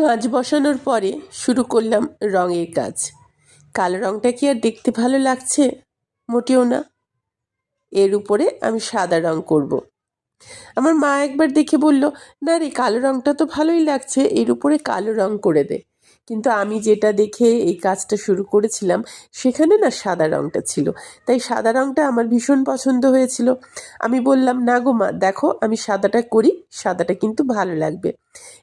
কাঁচ বসানোর পরে শুরু করলাম রঙের কাজ। কালো রঙটা কি আর দেখতে ভালো লাগছে? মোটেও না। এর উপরে আমি সাদা রং করব। আমার মা একবার দেখে বলল, না রে, কালো রঙটা তো ভালোই লাগছে, এর উপরে কালো রং করে দে। কিন্তু আমি যেটা দেখে এই কাজটা শুরু করেছিলাম, সেখানে না সাদা রঙটা ছিল। তাই সাদা রঙটা আমার ভীষণ পছন্দ হয়েছিল। আমি বললাম, না গো মা, দেখো, আমি সাদাটা করি, সাদাটা কিন্তু ভালো লাগবে।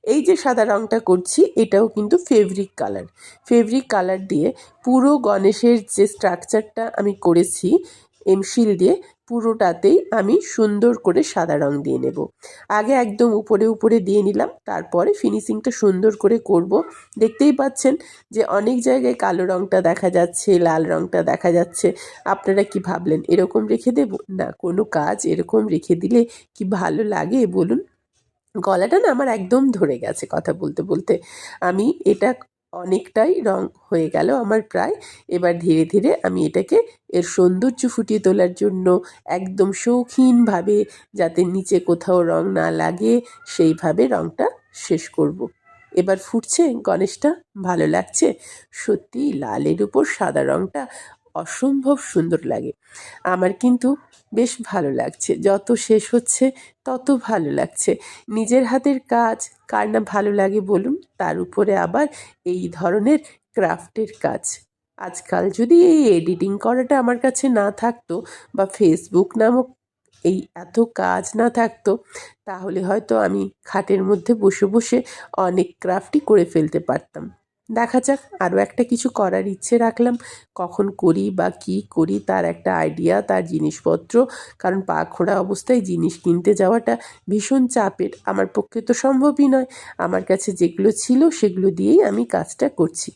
এই যে সাদা রঙটা করছি, এটাও কিন্তু ফেব্রিক কালার ফেব্রিক কালার দিয়ে পুরো গণেশের যে স্ট্রাকচারটা আমি করেছি এমশিল দিয়ে পুরোটাতেই আমি সুন্দর করে সাদা রং দিয়ে নেব। আগে একদম উপরে উপরে দিয়ে নিলাম, তারপরে ফিনিশিংটা সুন্দর করে করব। দেখতেই পাচ্ছেন যে অনেক জায়গায় কালো রংটা দেখা যাচ্ছে, লাল রংটা দেখা যাচ্ছে। আপনারা কি ভাবলেন, এরকম রেখে দেব? না, কোনো কাজ এরকম রেখে দিলে কি ভালো লাগে, বলুন? গলাটা না আমার একদম ধরে গেছে কথা বলতে বলতে। আমি এটা অনেকটাই রং হয়ে গেল আমার প্রায় এবার ধীরে ধীরে আমি এটাকে এর সৌন্দর্য ফুটিয়ে তোলার জন্য একদম শৌখিনভাবে যাতে নিচে কোথাও রং না লাগে, সেইভাবে রংটা শেষ করব। এবার ফুটছে, গণেশটা ভালো লাগছে সত্যি লালের উপর সাদা রংটা অসম্ভব সুন্দর লাগে। আমার কিন্তু বেশ ভালো লাগছে। যত শেষ হচ্ছে, তত ভালো লাগছে। নিজের হাতের কাজ, কার না ভালো লাগে বলুন, তার উপরে আবার এই ধরনের ক্রাফটের কাজ। আজকাল যদি এই এডিটিং করাটা আমার কাছে না থাকতো বা ফেসবুক নামক এই এত কাজ না থাকতো, তাহলে হয়তো আমি খাটের মধ্যে বসে বসে অনেক ক্রাফটই করে ফেলতে পারতাম। দেখা যাক আরও একটা কিছু করার ইচ্ছে রাখলাম। কখন করি বা কি করি তার একটা আইডিয়া তার জিনিসপত্র। কারণ পা খোঁড়া অবস্থায় জিনিস কিনতে যাওয়াটা ভীষণ চাপের। আমার পক্ষে তো সম্ভবই নয়। আমার কাছে যেগুলো ছিল সেগুলো দিয়েই আমি কাজটা করছি।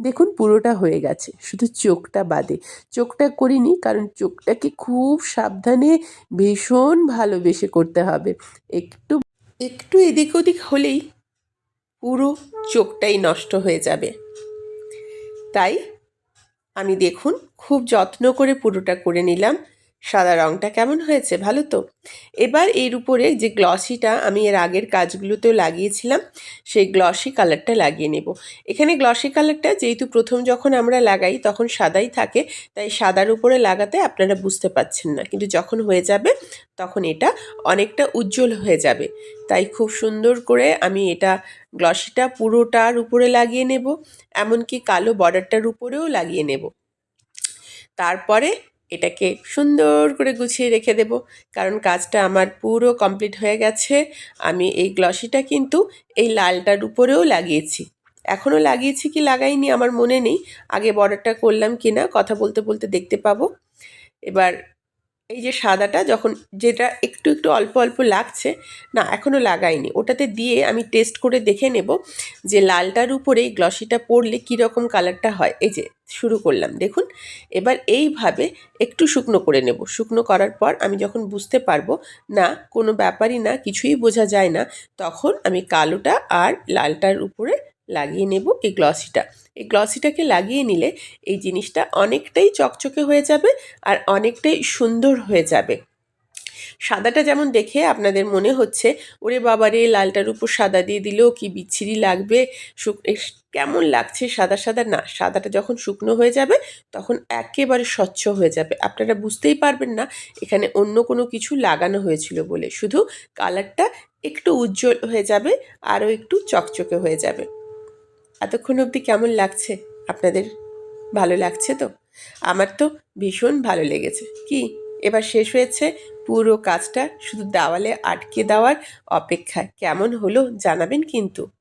দেখুন, পুরোটা হয়ে গেছে। শুধু চোখটা বাদে। চোখটা করিনি, কারণ চোখটাকে খুব সাবধানে ভীষণ ভালোবেসে করতে হবে। একটু একটু এদিক ওদিক হলেই পুরো চোখটাই নষ্ট হয়ে যাবে। তাই আমি দেখুন খুব যত্ন করে পুরোটা করে নিলাম। সাদা রঙটা কেমন হয়েছে? ভালো তো? এবার এর উপরে যে গ্লসিটা আমি এর আগের কাজগুলোতেও লাগিয়েছিলাম, সেই গ্লসি কালারটা লাগিয়ে নেব। এখানে গ্লসি কালারটা যেহেতু প্রথম যখন আমরা লাগাই তখন সাদাই থাকে, তাই সাদার উপরে লাগাতে আপনারা বুঝতে পাচ্ছেন না। কিন্তু যখন হয়ে যাবে, তখন এটা অনেকটা উজ্জ্বল হয়ে যাবে। তাই খুব সুন্দর করে আমি এটা গ্লসিটা পুরোটার উপরে লাগিয়ে নেব, এমনকি কালো বর্ডারটার উপরেও লাগিয়ে নেব। তারপরে এটাকে সুন্দর করে গুছিয়ে রেখে দেব। কারণ কাজটা আমার পুরো কমপ্লিট হয়ে গেছে। আমি এই গ্লসিটা কিন্তু এই লালটার উপরেও লাগিয়েছি। এখনও লাগিয়েছি কি লাগাইনি আমার মনে নেই। আগে বর্ডারটা করলাম কি না কথা বলতে বলতে দেখতে পাবো। এবার এই যে সাদাটা যখন যেটা একটু একটু অল্প অল্প লাগছে, না এখনও লাগাইনি। ওটাতে দিয়ে আমি টেস্ট করে দেখে নেব যে লালটার উপরে এই গ্লসিটা পড়লে কীরকম কালারটা হয়। এই যে, শুরু করলাম। দেখুন, এবার এইভাবে একটু শুকনো করে নেব। শুকনো করার পর আমি যখন বুঝতে পারব, না, কোনো ব্যাপারই না, কিছুই বোঝা যায় না, তখন আমি কালোটা আর লালটার উপরে লাগিয়ে নেব এই গ্লসিটা এই গ্লসিটাকে লাগিয়ে নিলে এই জিনিসটা অনেকটাই চকচকে হয়ে যাবে আর অনেকটাই সুন্দর হয়ে যাবে। সাদাটা যেমন দেখে আপনাদের মনে হচ্ছে, ওরে বাবারে, লালটার উপর সাদা দিয়ে দিলেও কি বিচ্ছিরি লাগবে? কেমন লাগছে সাদা সাদা? না, সাদাটা যখন শুকনো হয়ে যাবে, তখন একেবারে স্বচ্ছ হয়ে যাবে। আপনারা বুঝতেই পারবেন না, এখানে অন্য কোনো কিছু লাগানো হয়েছিল বলে। শুধু কালারটা একটু উজ্জ্বল হয়ে যাবে, আরও একটু চকচকে হয়ে যাবে। এতক্ষণ অবধি কেমন লাগছে? আপনাদের ভালো লাগছে তো? আমার তো ভীষণ ভালো লেগেছে। কি? এবার শেষ হয়েছে পুরো কাজটা শুধু দেওয়ালে আটকে দেওয়ার অপেক্ষায়। কেমন হলো জানাবেন কিন্তু।